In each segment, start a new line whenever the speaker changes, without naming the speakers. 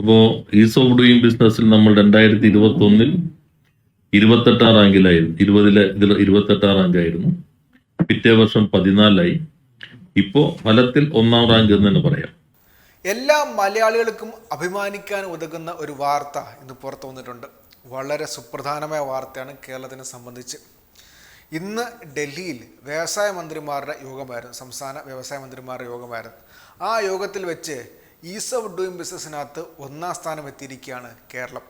അപ്പോൾ is of doing ബിസിനസ്സിൽ നമ്മൾ രണ്ടായിരത്തി ഇരുപത്തി ഒന്നിൽ ഇരുപത്തെട്ടാം റാങ്കിലായിരുന്നു. ഇരുപതിലെ ഇതിൽ ഇരുപത്തെട്ടാം റാങ്കായിരുന്നു. പിറ്റേ വർഷം പതിനാലായി. ഇപ്പോൾ ഫലത്തിൽ ഒന്നാം റാങ്ക് എന്ന് തന്നെ പറയാം.
എല്ലാ മലയാളികൾക്കും അഭിമാനിക്കാൻ ഉതകുന്ന ഒരു വാർത്ത ഇന്ന് പുറത്തു വന്നിട്ടുണ്ട്. വളരെ സുപ്രധാനമായ വാർത്തയാണ് കേരളത്തിനെ സംബന്ധിച്ച്. ഇന്ന് ഡൽഹിയിൽ വ്യവസായ മന്ത്രിമാരുടെ യോഗമായിരുന്നു സംസ്ഥാന വ്യവസായ മന്ത്രിമാരുടെ യോഗമായിരുന്നു. ആ യോഗത്തിൽ വെച്ച് ഈസ് ഓഫ് ഡൂയിങ് ബിസിനസ്സിനകത്ത് ഒന്നാം സ്ഥാനം എത്തിയിരിക്കുകയാണ് കേരളം.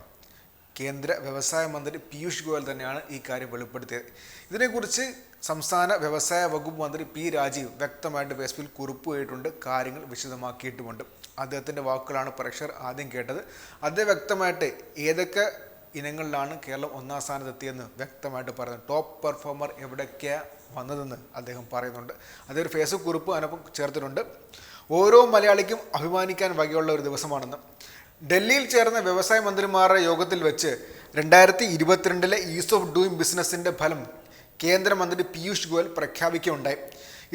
കേന്ദ്ര വ്യവസായ മന്ത്രി പീയൂഷ് ഗോയൽ തന്നെയാണ് ഈ കാര്യം വെളിപ്പെടുത്തിയത്. ഇതിനെക്കുറിച്ച് സംസ്ഥാന വ്യവസായ വകുപ്പ് മന്ത്രി പി രാജീവ് വ്യക്തമായിട്ട് ഫേസ്ബുക്കിൽ കുറിപ്പ് ചെയ്തിട്ടുണ്ട് കാര്യങ്ങൾ വിശദമാക്കിയിട്ടുമുണ്ട്. അദ്ദേഹത്തിന്റെ വാക്കുകളാണ് പ്രേക്ഷകർ ആദ്യം കേട്ടത്. അദ്ദേഹം വ്യക്തമായിട്ട് ഏതൊക്കെ ഇനങ്ങളിലാണ് കേരളം ഒന്നാം സ്ഥാനത്തെത്തിയെന്ന് വ്യക്തമായിട്ട് പറയുന്നത് ടോപ്പ് പെർഫോമർ എവിടെയൊക്കെയാണ് വന്നതെന്ന് അദ്ദേഹം പറയുന്നുണ്ട്. അദ്ദേഹം ഒരു ഫേസ്ബുക്ക് കുറിപ്പ് അതിനൊപ്പം ചേർത്തിട്ടുണ്ട്. ഓരോ മലയാളിക്കും അഭിമാനിക്കാൻ വകയുള്ള ഒരു ദിവസമാണെന്ന്. ഡൽഹിയിൽ ചേർന്ന വ്യവസായ മന്ത്രിമാരുടെ യോഗത്തിൽ വെച്ച് രണ്ടായിരത്തി ഇരുപത്തിരണ്ടിലെ ഈസ് ഓഫ് ഡൂയിങ് ബിസിനസ്സിന്റെ ഫലം കേന്ദ്രമന്ത്രി പീയൂഷ് ഗോയൽ പ്രഖ്യാപിക്കുകയുണ്ടായി.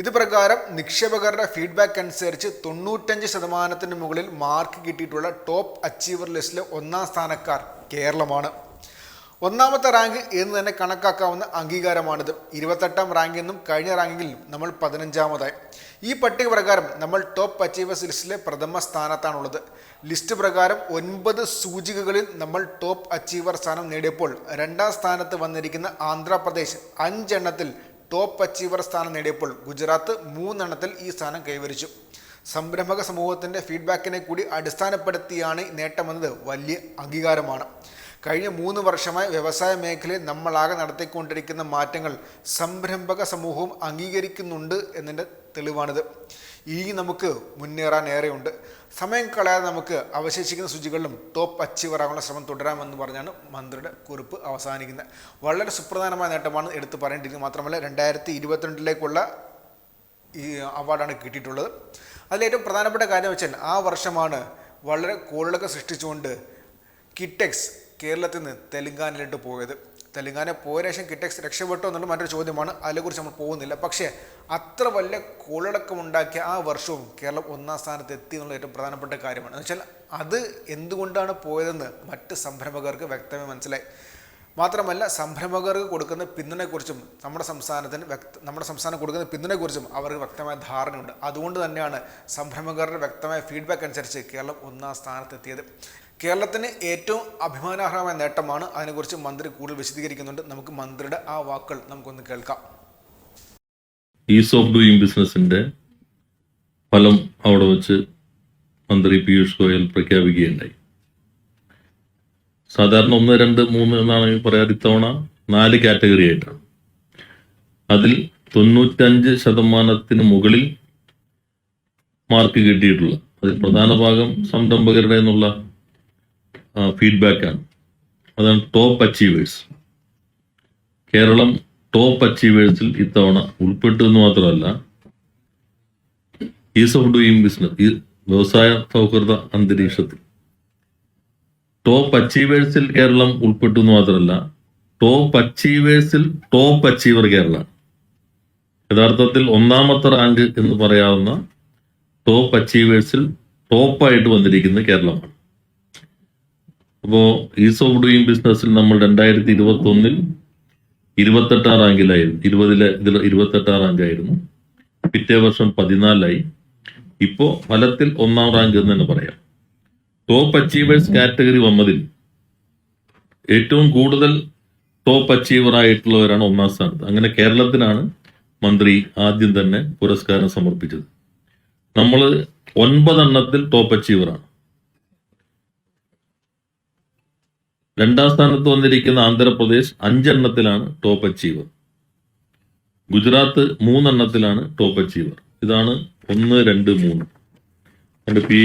ഇത് പ്രകാരം നിക്ഷേപകരുടെ ഫീഡ്ബാക്ക് അനുസരിച്ച് തൊണ്ണൂറ്റഞ്ച് ശതമാനത്തിന് മുകളിൽ മാർക്ക് കിട്ടിയിട്ടുള്ള ടോപ്പ് അച്ചീവർ ലിസ്റ്റിലെ ഒന്നാം സ്ഥാനക്കാർ കേരളമാണ്. ഒന്നാമത്തെ റാങ്ക് എന്ന് തന്നെ കണക്കാക്കാവുന്ന അംഗീകാരമാണിത്. ഇരുപത്തെട്ടാം റാങ്ക് എന്നും കഴിഞ്ഞ റാങ്കിൽ നമ്മൾ പതിനഞ്ചാമതായി. ഈ പട്ടിക പ്രകാരം നമ്മൾ ടോപ്പ് അച്ചീവേഴ്സ് ലിസ്റ്റിലെ പ്രഥമ സ്ഥാനത്താണുള്ളത്. ലിസ്റ്റ് പ്രകാരം ഒൻപത് സൂചികകളിൽ നമ്മൾ ടോപ്പ് അച്ചീവർ സ്ഥാനം നേടിയപ്പോൾ രണ്ടാം സ്ഥാനത്ത് വന്നിരിക്കുന്ന ആന്ധ്രാപ്രദേശ് അഞ്ചെണ്ണത്തിൽ ടോപ്പ് അച്ചീവർ സ്ഥാനം നേടിയപ്പോൾ ഗുജറാത്ത് മൂന്നെണ്ണത്തിൽ ഈ സ്ഥാനം കൈവരിച്ചു. സംരംഭക സമൂഹത്തിന്റെ ഫീഡ്ബാക്കിനെ കൂടി അടിസ്ഥാനപ്പെടുത്തിയാണ് നേട്ടമെന്നത് വലിയ അംഗീകാരമാണ്. കഴിഞ്ഞ മൂന്ന് വർഷമായി വ്യവസായ മേഖലയിൽ നമ്മളാകെ നടത്തിക്കൊണ്ടിരിക്കുന്ന മാറ്റങ്ങൾ സംരംഭക സമൂഹവും അംഗീകരിക്കുന്നുണ്ട് എന്നതിന്റെ തെളിവാണിത്. ഇനി നമുക്ക് മുന്നേറാൻ ഏറെയുണ്ട്. സമയം കളയാതെ നമുക്ക് അവശേഷിക്കുന്ന സൂചികളിലും ടോപ്പ് അച്ചീവർ ആകാനുള്ള ശ്രമം തുടരാമെന്ന് പറഞ്ഞാണ് മന്ത്രിയുടെ കുറിപ്പ് അവസാനിക്കുന്നത്. വളരെ സുപ്രധാനമായ നേട്ടമാണ് എടുത്തു പറയേണ്ടിയിരിക്കുന്നത്. മാത്രമല്ല രണ്ടായിരത്തി ഇരുപത്തിരണ്ടിലേക്കുള്ള ഈ അവാർഡാണ് കിട്ടിയിട്ടുള്ളത്. അതിലേറ്റവും പ്രധാനപ്പെട്ട കാര്യം വെച്ചാൽ ആ വർഷമാണ് വളരെ കോളുകളൊക്കെ സൃഷ്ടിച്ചുകൊണ്ട് കിറ്റെക്സ് കേരളത്തിൽ നിന്ന് തെലങ്കാനയിലോട്ട് പോയത്. തെലങ്കാന പോയ ശേഷം കിറ്റെക്സ് രക്ഷപ്പെട്ടോ എന്നുള്ള മറ്റൊരു ചോദ്യമാണ്. അതിനെക്കുറിച്ച് നമ്മൾ പോകുന്നില്ല. പക്ഷേ അത്ര വലിയ കോളടക്കം ഉണ്ടാക്കിയ ആ വർഷവും കേരളം ഒന്നാം സ്ഥാനത്ത് എത്തി എന്നുള്ള ഏറ്റവും പ്രധാനപ്പെട്ട കാര്യമാണ്. എന്ന് വെച്ചാൽ അത് എന്തുകൊണ്ടാണ് പോയതെന്ന് മറ്റ് സംരംഭകർക്ക് വ്യക്തമായി മനസ്സിലായി. മാത്രമല്ല സംരംഭകർക്ക് കൊടുക്കുന്ന പിന്തുണയെക്കുറിച്ചും നമ്മുടെ സംസ്ഥാനത്തിന് വ്യക്ത നമ്മുടെ സംസ്ഥാനം കൊടുക്കുന്ന പിന്തുണയെക്കുറിച്ചും അവർക്ക് വ്യക്തമായ ധാരണയുണ്ട്. അതുകൊണ്ട് തന്നെയാണ് സംരംഭകരുടെ വ്യക്തമായ ഫീഡ്ബാക്ക് അനുസരിച്ച് കേരളം ഒന്നാം സ്ഥാനത്തെത്തിയത് കേരളത്തിന് ഏറ്റവും അഭിമാനാർഹമായ നേട്ടമാണ് അതിനെക്കുറിച്ച് മന്ത്രി കൂടുതൽ വിശദീകരിക്കുന്നുണ്ട്. നമുക്ക് മന്ത്രിയുടെ ആ വാക്കുകൾ നമുക്കൊന്ന് കേൾക്കാം.
ഈസ് ഓഫ് ഡൂയിങ് ബിസിനസിന്റെ ഫലം അവിടെ വെച്ച് മന്ത്രി പീയൂഷ് ഗോയൽ പ്രഖ്യാപിക്കുകയുണ്ടായി. സാധാരണ ഒന്ന് രണ്ട് മൂന്ന് എന്നാണ് പറയാറ് ഇത്തവണ നാല് കാറ്റഗറി ആയിട്ടാണ്. അതിൽ തൊണ്ണൂറ്റഞ്ച് ശതമാനത്തിന് മുകളിൽ മാർക്ക് കിട്ടിയിട്ടുള്ള അതിൽ പ്രധാന ഭാഗം സംരംഭകരുടെ എന്നുള്ള ഫീഡ്ബാക്കാണ് അതാണ് ടോപ്പ് അച്ചീവേഴ്സ് കേരളം ടോപ്പ് അച്ചീവേഴ്സിൽ ഇത്തവണ ഉൾപ്പെട്ടു എന്ന് മാത്രമല്ല ഈസ് ഓഫ് ഡൂയിങ് ബിസിനസ് ഈ വ്യവസായ സൗഹൃദ അന്തരീക്ഷത്തിൽ. ടോപ്പ് അച്ചീവേഴ്സിൽ കേരളം ഉൾപ്പെട്ടു എന്ന് മാത്രമല്ല ടോപ്പ് അച്ചീവേഴ്സിൽ ടോപ്പ് അച്ചീവർ കേരള യഥാർത്ഥത്തിൽ ഒന്നാമത്തെ റാങ്ക് എന്ന് പറയാവുന്ന ടോപ്പ് അച്ചീവേഴ്സിൽ ടോപ്പായിട്ട് വന്നിരിക്കുന്നത് കേരളമാണ്. അപ്പോൾ ഈസ് ഓഫ് ഡൂയിങ് ബിസിനസ്സിൽ നമ്മൾ രണ്ടായിരത്തി ഇരുപത്തി ഒന്നിൽ ഇരുപത്തെട്ടാം റാങ്കിലായിരുന്നു. ഇരുപതിലെ ഇതിൽ ഇരുപത്തെട്ടാം റാങ്കായിരുന്നു. പിറ്റേ വർഷം പതിനാലായി. ഇപ്പോൾ ഫലത്തിൽ ഒന്നാം റാങ്ക് എന്ന് തന്നെ പറയാം. ടോപ്പ് അച്ചീവേഴ്സ് കാറ്റഗറി വന്നതിൽ ഏറ്റവും കൂടുതൽ ടോപ്പ് അച്ചീവർ ആയിട്ടുള്ളവരാണ് ഒന്നാം സ്ഥാനത്ത്. അങ്ങനെ കേരളത്തിനാണ് മന്ത്രി ആദ്യം തന്നെ പുരസ്കാരം സമർപ്പിച്ചത്. നമ്മൾ ഒൻപതെണ്ണത്തിൽ ടോപ്പ് അച്ചീവറാണ് രണ്ടാം സ്ഥാനത്ത് വന്നിരിക്കുന്ന ആന്ധ്രാപ്രദേശ് അഞ്ചെണ്ണത്തിലാണ് ടോപ്പ് അച്ചീവർ ഗുജറാത്ത് മൂന്നെണ്ണത്തിലാണ് ടോപ്പ് അച്ചീവർ ഇതാണ് ഒന്ന് രണ്ട് മൂന്ന്. എന്റെ പി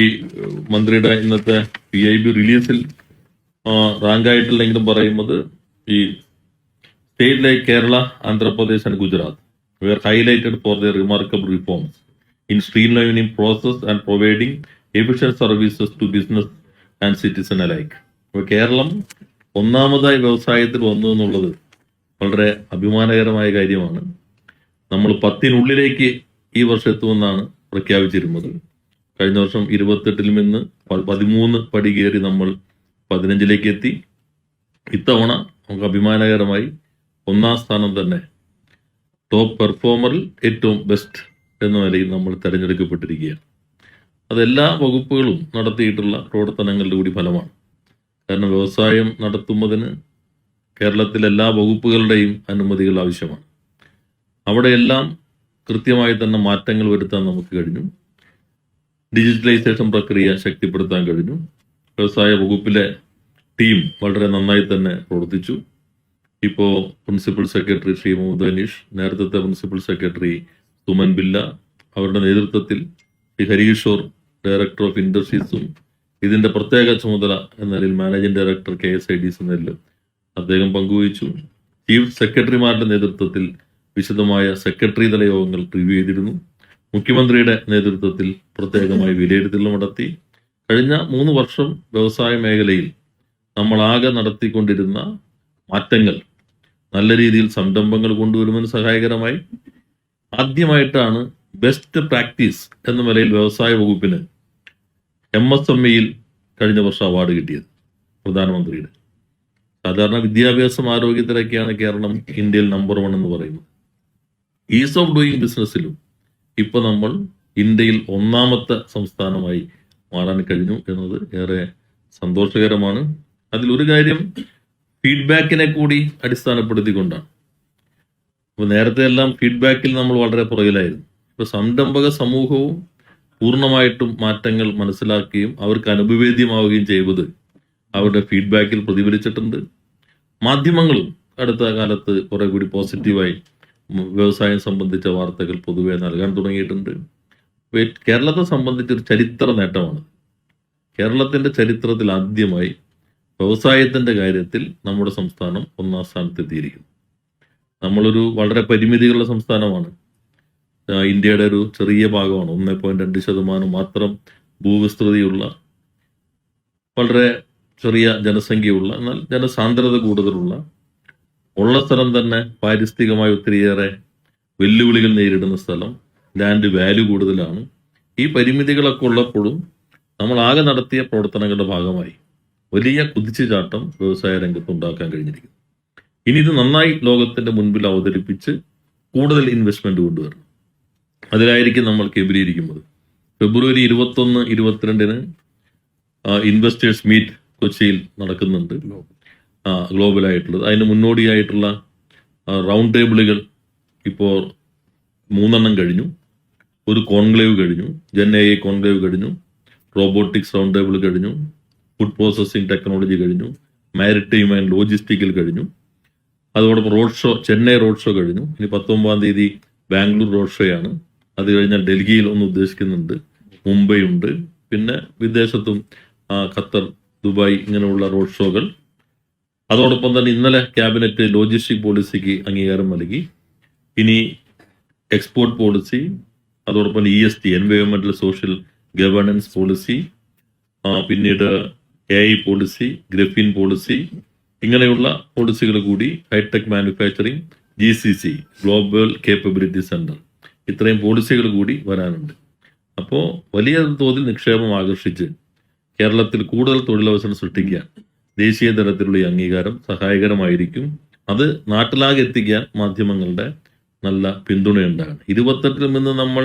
മന്ത്രിയുടെ ഇന്നത്തെ പി ഐ ബി റിലീസിൽ റാങ്ക് ആയിട്ടില്ലെങ്കിലും പറയുന്നത് ഈ state like Kerala Andhra Pradesh and Gujarat. We are highlighted for the remarkable reforms in streamlining process and providing efficient services to business and citizen alike Keralam ഒന്നാമതായി വ്യവസായത്തിൽ വന്നു എന്നുള്ളത് വളരെ അഭിമാനകരമായ കാര്യമാണ്. നമ്മൾ പത്തിനുള്ളിലേക്ക് ഈ വർഷം എത്തുമെന്നാണ് പ്രഖ്യാപിച്ചിരുന്നത്. കഴിഞ്ഞ വർഷം ഇരുപത്തെട്ടിൽ നിന്ന് പതിമൂന്ന് പടി കയറി നമ്മൾ പതിനഞ്ചിലേക്ക് എത്തി. ഇത്തവണ നമുക്ക് അഭിമാനകരമായി ഒന്നാം സ്ഥാനം തന്നെ ടോപ്പ് പെർഫോമറിൽ ഏറ്റവും ബെസ്റ്റ് എന്ന നിലയിൽ നമ്മൾ തിരഞ്ഞെടുക്കപ്പെട്ടിരിക്കുകയാണ്. അതെല്ലാ വകുപ്പുകളും നടത്തിയിട്ടുള്ള പ്രവർത്തനങ്ങളുടെ കൂടി ഫലമാണ്. കാരണം വ്യവസായം നടത്തുന്നതിന് കേരളത്തിലെ എല്ലാ വകുപ്പുകളുടെയും അനുമതികൾ ആവശ്യമാണ്. അവിടെയെല്ലാം കൃത്യമായി തന്നെ മാറ്റങ്ങൾ വരുത്താൻ നമുക്ക് കഴിഞ്ഞു. ഡിജിറ്റലൈസേഷൻ പ്രക്രിയ ശക്തിപ്പെടുത്താൻ കഴിഞ്ഞു. വ്യവസായ വകുപ്പിലെ ടീം വളരെ നന്നായി തന്നെ പ്രവർത്തിച്ചു. ഇപ്പോൾ പ്രിൻസിപ്പൽ സെക്രട്ടറി ശ്രീ മുഹമ്മദ് അനീഷ് നേരത്തെ പ്രിൻസിപ്പൽ സെക്രട്ടറി സുമൻ ബില്ല അവരുടെ നേതൃത്വത്തിൽ ശ്രീ ഹരീഷോർ ഡയറക്ടർ ഓഫ് ഇൻഡസ്ട്രീസും ഇതിന്റെ പ്രത്യേക ചുമതല എന്ന നിലയിൽ managing director K S I D എന്ന നിലയിൽ അദ്ദേഹം പങ്കുവച്ചു ചീഫ് സെക്രട്ടറിമാരുടെ നേതൃത്വത്തിൽ വിശദമായ സെക്രട്ടറി തല യോഗങ്ങൾ റിവ്യൂ ചെയ്തിരുന്നു. മുഖ്യമന്ത്രിയുടെ നേതൃത്വത്തിൽ പ്രത്യേകമായി വിലയിരുത്തലും നടത്തി. കഴിഞ്ഞ മൂന്ന് വർഷം വ്യവസായ മേഖലയിൽ നമ്മൾ ആകെ നടത്തിക്കൊണ്ടിരുന്ന മാറ്റങ്ങൾ നല്ല രീതിയിൽ സംരംഭങ്ങൾ കൊണ്ടുവരുമെന്ന് സഹായകരമായി. ആദ്യമായിട്ടാണ് ബെസ്റ്റ് പ്രാക്ടീസ് എന്ന നിലയിൽ വ്യവസായ വകുപ്പിന് എം എസ് എം ഇയിൽ കഴിഞ്ഞ വർഷം അവാർഡ് കിട്ടിയത് പ്രധാനമന്ത്രിയുടെ. സാധാരണ വിദ്യാഭ്യാസം ആരോഗ്യത്തിലൊക്കെയാണ് കേരളം ഇന്ത്യയിൽ നമ്പർ വൺ എന്ന് പറയുന്നത്. ഈസ് ഓഫ് ഡൂയിങ് ബിസിനസ്സിലും ഇപ്പൊ നമ്മൾ ഇന്ത്യയിൽ ഒന്നാമത്തെ സംസ്ഥാനമായി മാറാൻ കഴിഞ്ഞു എന്നത് ഏറെ സന്തോഷകരമാണ്. അതിലൊരു കാര്യം ഫീഡ്ബാക്കിനെ കൂടി അടിസ്ഥാനപ്പെടുത്തിക്കൊണ്ടാണ്. അപ്പൊ നേരത്തെ എല്ലാം ഫീഡ്ബാക്കിൽ നമ്മൾ വളരെ പുറകിലായിരുന്നു. ഇപ്പൊ സംരംഭക സമൂഹവും പൂർണമായിട്ടും മാറ്റങ്ങൾ മനസ്സിലാക്കുകയും അവർക്ക് അനുഭവേദ്യമാവുകയും ചെയ്തത് അവരുടെ ഫീഡ്ബാക്കിൽ പ്രതിഫലിച്ചിട്ടുണ്ട്. മാധ്യമങ്ങളും അടുത്ത കാലത്ത് കുറെ കൂടി പോസിറ്റീവായി വ്യവസായം സംബന്ധിച്ച വാർത്തകൾ പൊതുവെ നൽകാൻ തുടങ്ങിയിട്ടുണ്ട്. കേരളത്തെ സംബന്ധിച്ചൊരു ചരിത്ര നേട്ടമാണ്. കേരളത്തിന്റെ ചരിത്രത്തിൽ ആദ്യമായി വ്യവസായത്തിന്റെ കാര്യത്തിൽ നമ്മുടെ സംസ്ഥാനം ഒന്നാം സ്ഥാനത്തെത്തിയിരിക്കുന്നു. നമ്മളൊരു വളരെ പരിമിതികളുള്ള സംസ്ഥാനമാണ്. ഇന്ത്യയുടെ ഒരു ചെറിയ ഭാഗമാണ്. ഒന്നേ പോയിന്റ് രണ്ട് ശതമാനം മാത്രം ഭൂവിസ്തൃതിയുള്ള വളരെ ചെറിയ ജനസംഖ്യയുള്ള എന്നാൽ ജനസാന്ദ്രത കൂടുതലുള്ള ഉള്ള സ്ഥലം തന്നെ പാരിസ്ഥിതികമായി ഒത്തിരിയേറെ വെല്ലുവിളികൾ നേരിടുന്ന സ്ഥലം ലാൻഡ് വാല്യൂ കൂടുതലാണ്. ഈ പരിമിതികളൊക്കെ ഉള്ളപ്പോഴും നമ്മൾ ആകെ നടത്തിയ പ്രവർത്തനങ്ങളുടെ ഭാഗമായി വലിയ കുതിച്ചുചാട്ടം വ്യവസായ രംഗത്ത് ഉണ്ടാക്കാൻ കഴിഞ്ഞിരിക്കുന്നു. ഇനി ഇത് നന്നായി ലോകത്തിന്റെ മുൻപിൽ അവതരിപ്പിച്ച് കൂടുതൽ ഇൻവെസ്റ്റ്മെന്റ് കൊണ്ടുവരണം. അതിലായിരിക്കും നമ്മൾ കേന്ദ്രീകരിക്കുന്നത്. ഫെബ്രുവരി ഇരുപത്തൊന്ന് ഇരുപത്തിരണ്ടിന് ഇൻവെസ്റ്റേഴ്സ് മീറ്റ് കൊച്ചിയിൽ നടക്കുന്നുണ്ട്. ഗ്ലോബലായിട്ടുള്ളത് അതിന് മുന്നോടിയായിട്ടുള്ള റൗണ്ട് ടേബിളുകൾ ഇപ്പോൾ മൂന്നെണ്ണം കഴിഞ്ഞു. ഒരു കോൺക്ലേവ് കഴിഞ്ഞു. ജെൻ എ കോൺക്ലേവ് കഴിഞ്ഞു. റോബോട്ടിക്സ് റൗണ്ട് ടേബിൾ കഴിഞ്ഞു. ഫുഡ് പ്രോസസ്സിംഗ് ടെക്നോളജി കഴിഞ്ഞു. മാരിടൈം ആൻഡ് ലോജിസ്റ്റിക്കിൽ കഴിഞ്ഞു. അതോടൊപ്പം road show Chennai road show കഴിഞ്ഞു. ഇനി പത്തൊമ്പതാം തീയതി ബാംഗ്ലൂർ റോഡ് ഷോയാണ് അത് കഴിഞ്ഞാൽ ഡൽഹിയിൽ ഒന്ന് ഉദ്ദേശിക്കുന്നുണ്ട് മുംബൈ ഉണ്ട് പിന്നെ വിദേശത്തും ഖത്തർ ദുബായ് ഇങ്ങനെയുള്ള റോഡ് ഷോകൾ. അതോടൊപ്പം തന്നെ ഇന്നലെ ക്യാബിനറ്റ് ലോജിസ്റ്റിക് പോളിസിക്ക് അംഗീകാരം നൽകി. ഇനി എക്സ്പോർട്ട് പോളിസി അതോടൊപ്പം ഇ എസ് ടി എൻവയോൺമെന്റൽ സോഷ്യൽ ഗവേണൻസ് പോളിസി പിന്നീട് A I policy graphene policy ഇങ്ങനെയുള്ള പോളിസികൾ കൂടി high tech manufacturing G C C global capability centre. ഇത്രയും പോളിസികൾ കൂടി വരാനുണ്ട്. അപ്പോൾ വലിയ തോതിൽ നിക്ഷേപം ആകർഷിച്ച് കേരളത്തിൽ കൂടുതൽ തൊഴിലവസരം സൃഷ്ടിക്കാൻ ദേശീയ തലത്തിലുള്ള ഈ അംഗീകാരം സഹായകരമായിരിക്കും. അത് നാട്ടിലാകെ എത്തിക്കാൻ മാധ്യമങ്ങളുടെ നല്ല പിന്തുണയുണ്ടാകണം. ഇരുപത്തെട്ടിൽ നിന്ന് നമ്മൾ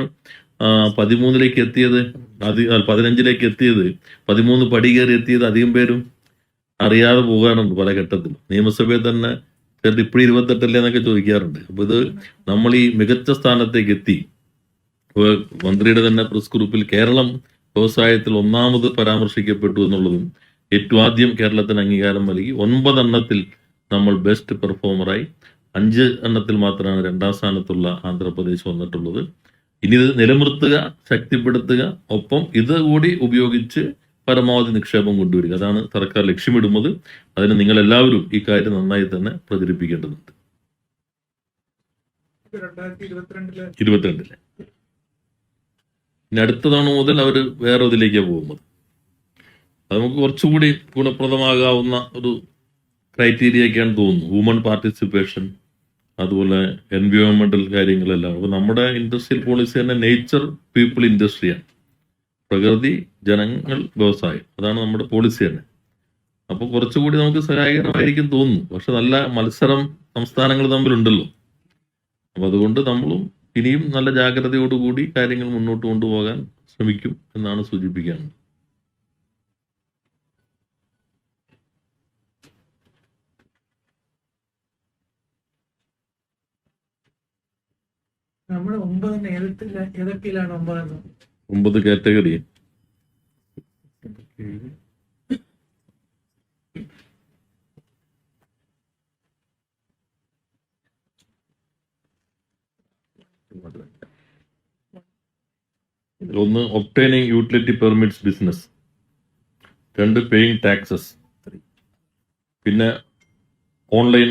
പതിമൂന്നിലേക്ക് എത്തിയത് ആ, പതിനഞ്ചിലേക്ക് എത്തിയത് പതിമൂന്ന് പടി കയറി എത്തിയത് അധികം പേരും അറിയാതെ പോകാറുണ്ട് പല ഘട്ടത്തിലും. നിയമസഭയിൽ തന്നെ ചേർത്ത് ഇപ്പോഴും ഇരുപത്തെട്ടല്ലേ എന്നൊക്കെ ചോദിക്കാറുണ്ട്. അപ്പൊ ഇത് നമ്മൾ ഈ മികച്ച സ്ഥാനത്തേക്ക് എത്തി മന്ത്രിയുടെ തന്നെ പ്രസ് ഗ്രൂപ്പിൽ കേരളം വ്യവസായത്തിൽ ഒന്നാമത് പരാമർശിക്കപ്പെട്ടു എന്നുള്ളതും ഏറ്റവും ആദ്യം കേരളത്തിന് അംഗീകാരം നൽകി. ഒൻപതെണ്ണത്തിൽ നമ്മൾ ബെസ്റ്റ് പെർഫോമറായി അഞ്ച് എണ്ണത്തിൽ മാത്രമാണ് രണ്ടാം സ്ഥാനത്തുള്ള ആന്ധ്രാപ്രദേശ് വന്നിട്ടുള്ളത്. ഇനി ഇത് നിലനിർത്തുക ശക്തിപ്പെടുത്തുക. ഒപ്പം ഇത് കൂടി ഉപയോഗിച്ച് പരമാവധി നിക്ഷേപം കൊണ്ടുവരിക. അതാണ് സർക്കാർ ലക്ഷ്യമിടുന്നത്. അതിന് നിങ്ങൾ എല്ലാവരും ഈ കാര്യം നന്നായി തന്നെ പ്രചരിപ്പിക്കേണ്ടതുണ്ട്. ഇരുപത്തിരണ്ടിൽ. ഇനി അടുത്ത തവണ മുതൽ അവർ വേറെ ഇതിലേക്കാണ് പോകുന്നത്. അത് നമുക്ക് കുറച്ചുകൂടി ഗുണപ്രദമാകാവുന്ന ഒരു ക്രൈറ്റീരിയ ഒക്കെയാണ് തോന്നുന്നു. വുമൺ പാർട്ടിസിപ്പേഷൻ അതുപോലെ എൻവയോൺമെന്റൽ കാര്യങ്ങളെല്ലാം. അപ്പൊ നമ്മുടെ ഇൻഡസ്ട്രിയൽ പോളിസി തന്നെ നേച്ചർ പീപ്പിൾ ഇൻഡസ്ട്രിയാണ് പ്രകൃതി ജനങ്ങൾ വ്യവസായം. അതാണ് നമ്മുടെ പോളിസി തന്നെ. അപ്പൊ കുറച്ചുകൂടി നമുക്ക് സഹായകരമായിരിക്കും തോന്നുന്നു. പക്ഷെ നല്ല മത്സരം സംസ്ഥാനങ്ങൾ തമ്മിലുണ്ടല്ലോ. അപ്പൊ അതുകൊണ്ട് നമ്മളും ഇനിയും നല്ല ജാഗ്രതയോടുകൂടി കാര്യങ്ങൾ മുന്നോട്ട് കൊണ്ടുപോകാൻ ശ്രമിക്കും എന്നാണ് സൂചിപ്പിക്കാനുള്ളത്.
നമ്മുടെ ഒമ്പതിന് ഏതൊക്കെ ഏതൊക്കെയിലാണ് ഒമ്പതെണ്ണം
ഒമ്പത് കാറ്റഗറി. ഒന്ന് ഒപ്റ്റൈനിങ് യൂട്ടിലിറ്റി പെർമിറ്റ്സ് ബിസിനസ് രണ്ട് പേയിങ് ടാക്സസ് പിന്നെ ഓൺലൈൻ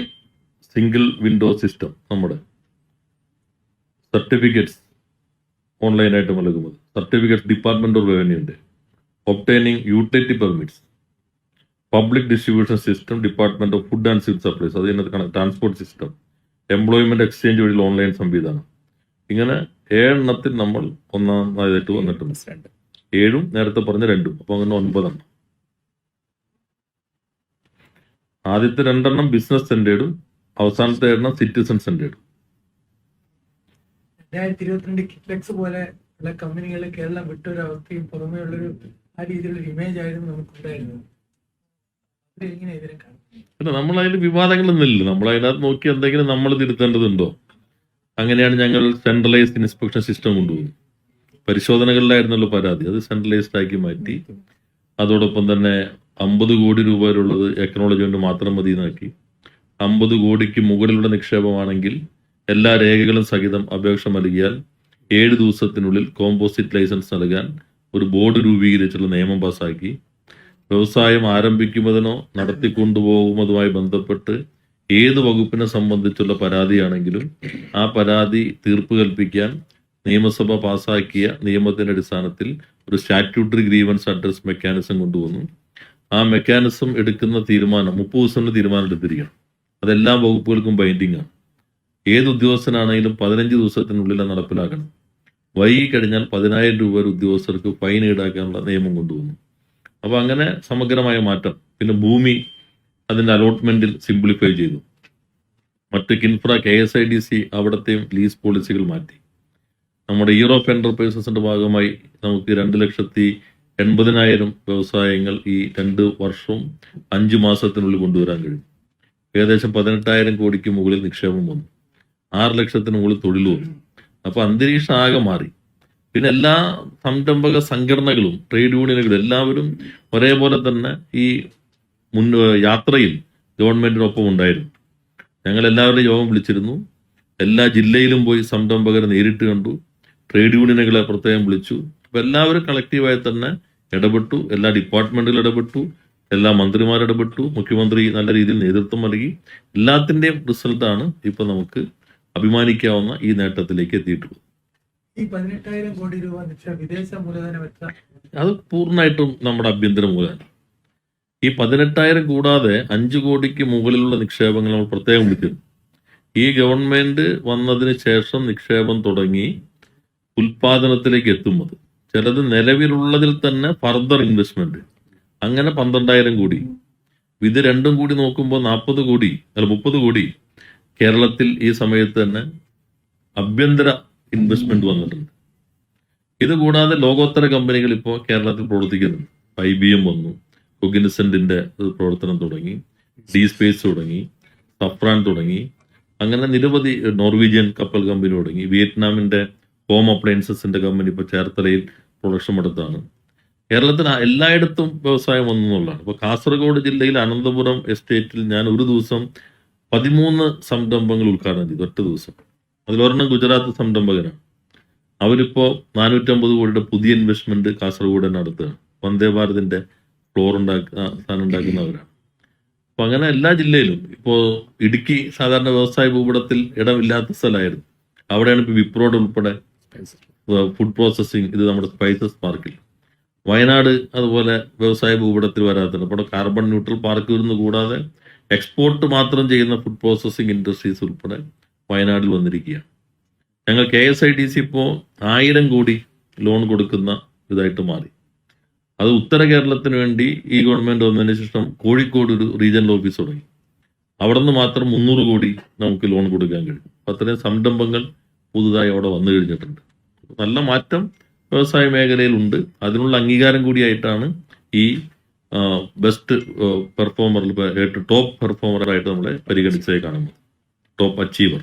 സിംഗിൾ വിൻഡോ സിസ്റ്റം നമ്മുടെ. സർട്ടിഫിക്കറ്റ്സ് ഓൺലൈനായിട്ട് നൽകുന്നത്. സർട്ടിഫിക്കറ്റ് ഡിപ്പാർട്ട്മെന്റ് ഓഫ് റവന്യൂ ഉണ്ട്. Obtaining utility permits public distribution system department of food and civil supplies അത് കണക്ക് ട്രാൻസ്പോർട്ട് സിസ്റ്റം എംപ്ലോയ്മെന്റ് എക്സ്ചേഞ്ച് വഴിയുള്ള online സംവിധാനം. ഇങ്ങനെ ഏഴെണ്ണത്തിൽ നമ്മൾ ഒന്നാമതായിട്ട് വന്നിട്ടുണ്ട്. ഏഴും നേരത്തെ പറഞ്ഞ രണ്ടും. അപ്പൊ അങ്ങനെ ഒൻപതെണ്ണം. ആദ്യത്തെ രണ്ടെണ്ണം ബിസിനസ് സെന്റേഡും അവസാനത്തെ എണ്ണം സിറ്റിസൺ സെന്റേഡും
രണ്ടായിരത്തി ഇരുപത്തിരണ്ട് കിറ്റ്ലെക്സ് പോലെ ഉള്ള കമ്പനികൾ കേരളം വിട്ടൊരവസ്ഥയും പുറമേ ഉള്ളൊരു ആ രീതിയിലുള്ള ഇമേജ് ആയിരുന്നു നമുക്കുണ്ടായിരുന്നത്. എങ്ങനെ ഇതിനെ കാണും?
നമ്മൾ അതിൽ വിവാദങ്ങളൊന്നും നമ്മൾ അതിനകത്ത് നോക്കി എന്തെങ്കിലും നമ്മൾ തിരുത്തേണ്ടതുണ്ടോ? അങ്ങനെയാണ് ഞങ്ങൾ സെൻട്രലൈസ്ഡ് ഇൻസ്പെക്ഷൻ സിസ്റ്റം കൊണ്ടുപോകുന്നത് പരിശോധനകളിലായിരുന്നല്ലോ പരാതി. അത് സെൻട്രലൈസ്ഡ് ആക്കി മാറ്റി. അതോടൊപ്പം തന്നെ അമ്പത് കോടി രൂപ വരെയുള്ളത് കൊണ്ട് മാത്രം മതി എന്നാക്കി അമ്പത് കോടിക്ക് മുകളിലുള്ള നിക്ഷേപമാണെങ്കിൽ എല്ലാ രേഖകളും സഹിതം അപേക്ഷ നൽകിയാൽ ഏഴ് ദിവസത്തിനുള്ളിൽ കോമ്പോസിറ്റ് ലൈസൻസ് നൽകാൻ ഒരു ബോർഡ് രൂപീകരിച്ചുള്ള നിയമം പാസാക്കി. വ്യവസായം ആരംഭിക്കുന്നതിനോ നടത്തിക്കൊണ്ടുപോകുന്നതുമായി ബന്ധപ്പെട്ട് ഏത് വകുപ്പിനെ സംബന്ധിച്ചുള്ള പരാതിയാണെങ്കിലും ആ പരാതി തീർപ്പ് കൽപ്പിക്കാൻ നിയമസഭ പാസാക്കിയ നിയമത്തിന്റെ അടിസ്ഥാനത്തിൽ ഒരു സ്റ്റാറ്റ്യൂട്ടറി ഗ്രീവൻസ് അഡ്രസ് മെക്കാനിസം കൊണ്ടുവന്നു. ആ മെക്കാനിസം എടുക്കുന്ന തീരുമാനം മുപ്പത് ദിവസത്തിന്റെ തീരുമാനം എടുത്തിരിക്കണം. അതെല്ലാ വകുപ്പുകൾക്കും ബൈൻഡിങ് ആണ്. ഏത് ഉദ്യോഗസ്ഥനാണെങ്കിലും പതിനഞ്ച് ദിവസത്തിനുള്ളിൽ നടപ്പിലാക്കണം. വൈകി കഴിഞ്ഞാൽ പതിനായിരം രൂപ വരെ ഉദ്യോഗസ്ഥർക്ക് ഫൈൻ ഈടാക്കാനുള്ള നിയമം കൊണ്ടുവന്നു. അപ്പൊ അങ്ങനെ സമഗ്രമായ മാറ്റം. പിന്നെ ഭൂമി അതിന്റെ അലോട്ട്മെന്റിൽ സിംപ്ലിഫൈ ചെയ്തു. മറ്റ് Kinfra K S I D C അവിടത്തെയും lease പോളിസികൾ മാറ്റി. നമ്മുടെ യൂറോപ്യൻ എന്റർപ്രൈസസിന്റെ ഭാഗമായി നമുക്ക് രണ്ട് ലക്ഷത്തി എൺപതിനായിരം വ്യവസായങ്ങൾ ഈ രണ്ട് വർഷവും അഞ്ചു മാസത്തിനുള്ളിൽ കൊണ്ടുവരാൻ കഴിയും. ഏകദേശം പതിനെട്ടായിരം കോടിക്ക് മുകളിൽ നിക്ഷേപം വന്നു. ആറ് ലക്ഷത്തിന് മുകളിൽ തൊഴിൽ വന്നു. അപ്പൊ അന്തരീക്ഷം ആകെ മാറി. പിന്നെ എല്ലാ സംരംഭക സംഘടനകളും ട്രേഡ് യൂണിയനുകളും എല്ലാവരും ഒരേപോലെ തന്നെ ഈ മുൻ യാത്രയിൽ ഗവൺമെന്റിനൊപ്പം ഉണ്ടായിരുന്നു. ഞങ്ങൾ എല്ലാവരുടെയും യോഗം വിളിച്ചിരുന്നു. എല്ലാ ജില്ലയിലും പോയി സംരംഭകരെ നേരിട്ട് കണ്ടു. ട്രേഡ് യൂണിയനുകളെ പ്രത്യേകം വിളിച്ചു. അപ്പൊ എല്ലാവരും കളക്റ്റീവായി തന്നെ ഇടപെട്ടു. എല്ലാ ഡിപ്പാർട്ട്മെന്റുകളും ഇടപെട്ടു. എല്ലാ മന്ത്രിമാരിടപെട്ടു മുഖ്യമന്ത്രി നല്ല രീതിയിൽ നേതൃത്വം നൽകി. എല്ലാത്തിന്റെയും റിസൾട്ടാണ് ഇപ്പൊ നമുക്ക് അഭിമാനിക്കാവുന്ന ഈ നേട്ടത്തിലേക്ക് എത്തിയിട്ടുള്ളത്
ഈ പതിനെട്ടായിരം കോടി രൂപ വിദേശ മൂലധനം
അത് പൂർണമായിട്ടും നമ്മുടെ ആഭ്യന്തര മൂലധനം. ഈ പതിനെട്ടായിരം കൂടാതെ അഞ്ചു കോടിക്ക് മുകളിലുള്ള നിക്ഷേപങ്ങൾ നമ്മൾ പ്രത്യേകം വിളിക്കുന്നു. ഈ ഗവൺമെന്റ് വന്നതിന് ശേഷം നിക്ഷേപം തുടങ്ങി ഉൽപാദനത്തിലേക്ക് എത്തുന്നത്. ചിലത് നിലവിലുള്ളതിൽ തന്നെ ഫർദർ ഇൻവെസ്റ്റ്മെന്റ് അങ്ങനെ പന്ത്രണ്ടായിരം കോടി. ഇത് രണ്ടും കൂടി നോക്കുമ്പോൾ നാൽപ്പത് കോടി അല്ല മുപ്പത് കോടി കേരളത്തിൽ ഈ സമയത്ത് തന്നെ ആഭ്യന്തര ഇൻവെസ്റ്റ്മെന്റ് വന്നിട്ടുണ്ട്. ഇത് കൂടാതെ ലോകോത്തര കമ്പനികൾ ഇപ്പോൾ കേരളത്തിൽ പ്രവർത്തിക്കുന്നുണ്ട്. ഐ ബി എം വന്നു കൊഗിനിസെന്റിന്റെ പ്രവർത്തനം തുടങ്ങി ഡി സ്പേസ് തുടങ്ങി സഫ്രാൻ തുടങ്ങി അങ്ങനെ നിരവധി നോർവീജിയൻ കപ്പൽ കമ്പനി തുടങ്ങി. വിയറ്റ്നാമിന്റെ ഹോം അപ്ലയൻസസിന്റെ കമ്പനി ഇപ്പോൾ ചേർത്തലയിൽ പ്രൊഡക്ഷൻ എടുത്താണ്. കേരളത്തിൽ ആ- എല്ലായിടത്തും വ്യവസായം വന്നു എന്നുള്ളതാണ്. ഇപ്പോൾ കാസർഗോഡ് ജില്ലയിൽ അനന്തപുരം എസ്റ്റേറ്റിൽ ഞാൻ ഒരു ദിവസം പതിമൂന്ന് സംരംഭങ്ങൾ ഉദ്ഘാടനം ചെയ്തു ഒറ്റ ദിവസം. അതിലൊരെണ്ണം ഗുജറാത്ത് സംരംഭകനാണ്. അവരിപ്പോ നാനൂറ്റമ്പത് കോടിയുടെ പുതിയ ഇൻവെസ്റ്റ്മെന്റ് കാസർഗോഡ് നടത്തുകയാണ്. വന്ദേ ഭാരതിന്റെ ഫ്ലോർ ഉണ്ടാക്കുന്ന സാധനം ഉണ്ടാക്കുന്നവരാണ്. അപ്പൊ അങ്ങനെ എല്ലാ ജില്ലയിലും ഇപ്പോ ഇടുക്കി സാധാരണ വ്യവസായ ഭൂപടത്തിൽ ഇടമില്ലാത്ത സ്ഥലമായിരുന്നു. അവിടെയാണ് ഇപ്പൊ വിപ്രോഡ് ഉൾപ്പെടെ ഫുഡ് പ്രോസസ്സിംഗ് ഇത് നമ്മുടെ സ്പൈസസ് പാർക്കിൽ വയനാട് അതുപോലെ വ്യവസായ ഭൂപടത്തിൽ വരാത്തത്. അപ്പോൾ കാർബൺ ന്യൂട്രൽ പാർക്ക് വരുന്ന കൂടാതെ എക്സ്പോർട്ട് മാത്രം ചെയ്യുന്ന ഫുഡ് പ്രോസസ്സിംഗ് ഇൻഡസ്ട്രീസ് ഉൾപ്പെടെ വയനാട്ടിൽ വന്നിരിക്കുകയാണ്. ഞങ്ങൾ K S I T C ഇപ്പോൾ ആയിരം കോടി ലോൺ കൊടുക്കുന്ന ഇതായിട്ട് മാറി. അത് ഉത്തര കേരളത്തിന് വേണ്ടി ഈ ഗവൺമെന്റ് വന്നതിന് ശേഷം കോഴിക്കോട് ഒരു റീജിയണൽ ഓഫീസ് തുടങ്ങി. അവിടെ നിന്ന് മാത്രം മുന്നൂറ് കോടി നമുക്ക് ലോൺ കൊടുക്കാൻ കഴിയും. അപ്പം അത്രയും സംരംഭങ്ങൾ പുതുതായി അവിടെ വന്നു കഴിഞ്ഞിട്ടുണ്ട്. നല്ല മാറ്റം വ്യവസായ മേഖലയിലുണ്ട് അതിനുള്ള അംഗീകാരം കൂടിയായിട്ടാണ് ഈ ബെസ്റ്റ് പെർഫോമർ ടോപ്പ് പെർഫോമറായിട്ട് നമ്മളെ പരിഗണിച്ചതായി കാണുന്നു. Top achiever